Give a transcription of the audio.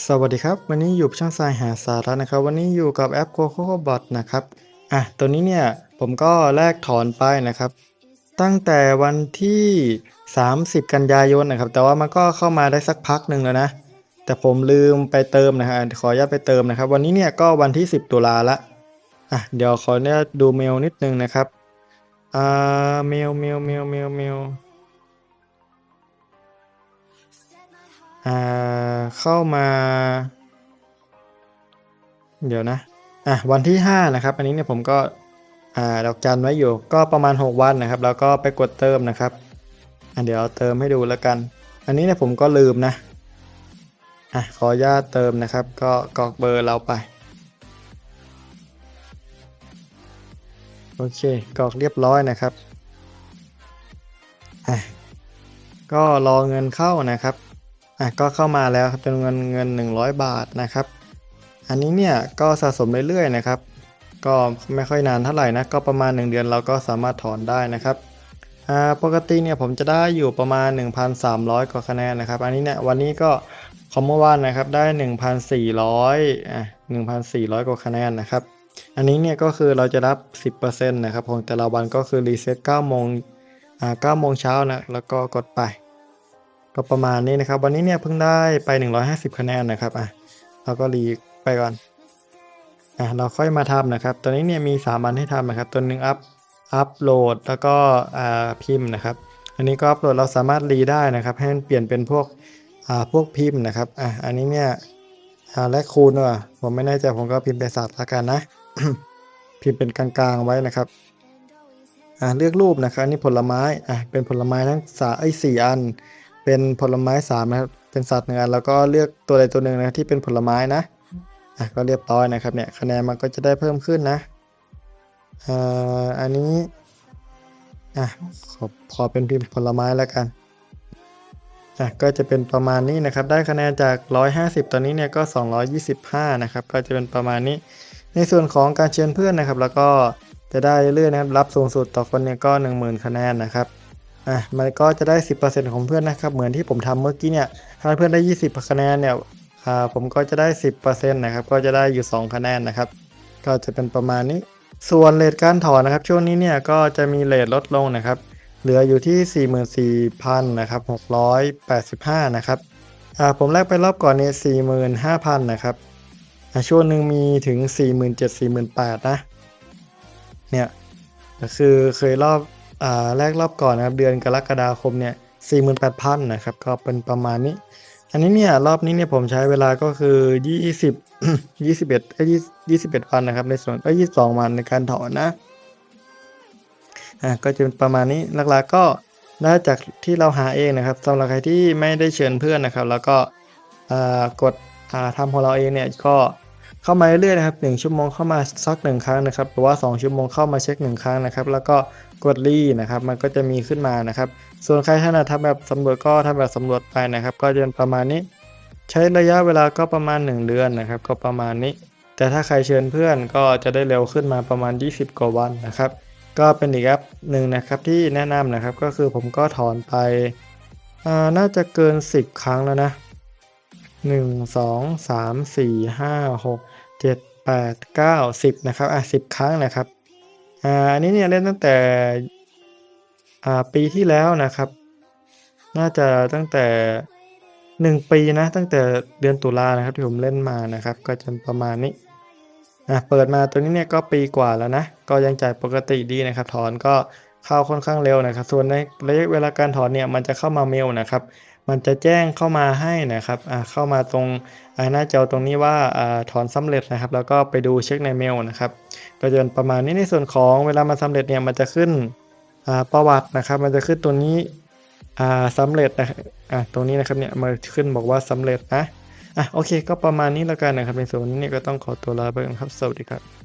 สวัสดีครับ วันนี้อยู่ช่างทรายหาสาระนะครับ วันนี้อยู่กับแอป CocoBot นะครับอะตัวนี้เนี่ยผมก็แลกถอนไปนะครับ ตั้งแต่วันที่ 30 กันยายนนะครับ แต่ว่ามันก็เข้ามาได้สักพักหนึ่งแล้วนะ แต่ผมลืมไปเติมนะฮะขออนุญาตไปเติมนะครับ วันนี้เนี่ยก็วันที่ 10 ตุลาละอะเดี๋ยวขออนุญาตดูเมลนิดนึงนะครับอ่าเมลเมลเมลเมลเมลอ่า เข้ามา เดี๋ยวนะอะวันที่ 5 นะครับ อันนี้เนี่ยผมก็อ่าดอกจันไว้อยู่ก็ประมาณ 6 วันนะครับ แล้วก็ไปกดเติมนะครับอะเดี๋ยวเติมให้ดูแล้วกัน อันนี้เนี่ยผมก็ลืมนะอะขออนุญาตเติมนะครับ ก็กรอกเบอร์เราไปโอเคกรอกเรียบร้อยนะครับอะก็รอเงินเข้านะครับ อะก็เข้ามาแล้วครับจำนวนเงิน 100 บาทนะครับ อันนี้เนี่ยก็สะสมเรื่อยๆนะครับ ก็ไม่ค่อยนานเท่าไหร่นะก็ประมาณ 1 เดือนเราก็สามารถถอนได้นะครับอ่าปกติเนี่ยผมจะได้อยู่ประมาณ 1,300 กว่าคะแนนนะครับ อันนี้เนี่ยวันนี้ก็ของเมื่อวานนะครับได้ 1,400อะ1,400 กว่าคะแนนนะครับ อันนี้เนี่ยก็คือเราจะรับ 10%นะครับของแต่ละวันก็คือรีเซ็ต9โมงอ่า9โมงเช้านะแล้วก็กดไป ก็ประมาณนี้นะครับ วันนี้เนี่ยเพิ่งได้ไป 150 คะแนนนะครับอะเราก็รีไปก่อนอะเราค่อยมาทำนะครับตัวนี้เนี่ยมี 3 อันให้ทำนะครับ ตัวหนึ่งอัพอัพโหลดแล้วก็อ่าพิมพ์นะครับ อันนี้ก็อัพโหลดเราสามารถรีได้นะครับ ให้มันเปลี่ยนเป็นพวกอ่าพวกพิมพ์นะครับอะอันนี้เนี่ยอ่าและคูณว่ะผมไม่แน่ใจผมก็พิมพ์เป็นสัตว์ละกันนะ พิมพ์เป็นกลางๆไว้นะครับอ่าเลือกรูปนะครับอันนี่ผลไม้อะเป็นผลไม้ทั้งสาไอ้สี่อัน เป็นผลไม้สามนะครับ เป็นสัตว์หนึ่งอันแล้วก็เลือกตัวใดตัวหนึ่งนะที่เป็นผลไม้นะอะก็เรียบร้อยนะครับเนี่ยคะแนนมันก็จะได้เพิ่มขึ้นนะอ่าอันนี้อะขอขอเป็นพิมพ์ผลไม้แล้วกันอะก็จะเป็นประมาณนี้นะครับ ได้คะแนนจาก 150 ตอนนี้เนี่ยก็ 225 นะครับ ก็จะเป็นประมาณนี้ ในส่วนของการเชิญเพื่อนนะครับ แล้วก็จะได้เรื่อยนะครับ รับสูงสุดต่อคนเนี่ยก็ 10,000 คะแนนนะครับ อะมันก็จะได้ 10%ของเพื่อนนะครับ เหมือนที่ผมทำเมื่อกี้เนี่ย ถ้าเพื่อนได้ 20คะแนนเนี่ยอ่าผมก็จะได้ 10%นะครับ ก็จะได้อยู่ 2 คะแนนนะครับ ก็จะเป็นประมาณนี้ ส่วนเลทการถอนนะครับ ช่วงนี้เนี่ยก็จะมีเลทลดลงนะครับ เหลืออยู่ที่ 44,000นะครับ685นะครับอ่าผมแลกไปรอบก่อนเนี่ย45,000นะครับอ่าช่วงหนึ่งมีถึง 47,000 48,000นะ เนี่ยก็คือเคยรอบ อ่าแรกรอบก่อนนะครับเดือนกรกฎาคมเนี่ย48,000นะครับก็เป็นประมาณนี้ อันนี้เนี่ยรอบนี้เนี่ยผมใช้เวลาก็คือ 20 21เอ้ย20 21วันนะครับในส่วนเอ้ย22 วันในการถอนนะอ่าก็จะเป็นประมาณนี้หลักๆก็ได้จากที่เราหาเองนะครับสำหรับใครที่ไม่ได้เชิญเพื่อนนะครับ แล้วก็อ่ากดอ่าทำของเราเองเนี่ยก็ เข้ามาเรื่อยๆนะครับ1ชั่วโมงเข้ามาสัก1ครั้งนะครับหรือว่า 2 ชั่วโมงเข้ามาเช็ค 1 ครั้งนะครับ แล้วก็กดรีนะครับ มันก็จะมีขึ้นมานะครับ ส่วนใครถนัดทำแบบสำรวจก็ทำแบบสำรวจไปนะครับ ก็จะเป็นประมาณนี้ ใช้ระยะเวลาก็ประมาณ 1 เดือนนะครับ ก็ประมาณนี้ แต่ถ้าใครเชิญเพื่อนก็จะได้เร็วขึ้นมาประมาณ 20 กว่าวันนะครับ ก็เป็นอีกแอปหนึ่งนะครับที่แนะนำนะครับ ก็คือผมก็ถอนไปอ่าน่าจะเกิน 10 ครั้งแล้วนะ 1 2 3 4 5 6 7 8 9 10นะครับอะ10ครั้งนะครับอ่าอันนี้เนี่ยเล่นตั้งแต่อ่าปีที่แล้วนะครับ น่าจะตั้งแต่1ปีนะตั้งแต่เดือนตุลานะครับที่ผมเล่นมานะครับ ก็จะประมาณนี้อะเปิดมาตัวนี้เนี่ยก็ปีกว่าแล้วนะก็ยังจ่ายปกติดีนะครับ ถอนก็เข้าค่อนข้างเร็วนะครับ ส่วนในระยะเวลาการถอนเนี่ยมันจะเข้ามาเมลนะครับ มันจะแจ้งเข้ามาให้นะครับอ่าเข้ามาตรงอ่าหน้าจอตรงนี้ว่าอ่าถอนสำเร็จนะครับ แล้วก็ไปดูเช็คในเมลนะครับก็จะประมาณนี้ในส่วนของเวลามันสำเร็จเนี่ยมันจะขึ้นอ่าประวัตินะครับ มันจะขึ้นตัวนี้อ่าสำเร็จนะอ่าตรงนี้นะครับเนี่ยมาขึ้นบอกว่าสำเร็จนะอะโอเค ก็ประมาณนี้แล้วกันนะครับในส่วนนี้เนี่ยก็ต้องขอตัวลาไปก่อนครับสวัสดีครับ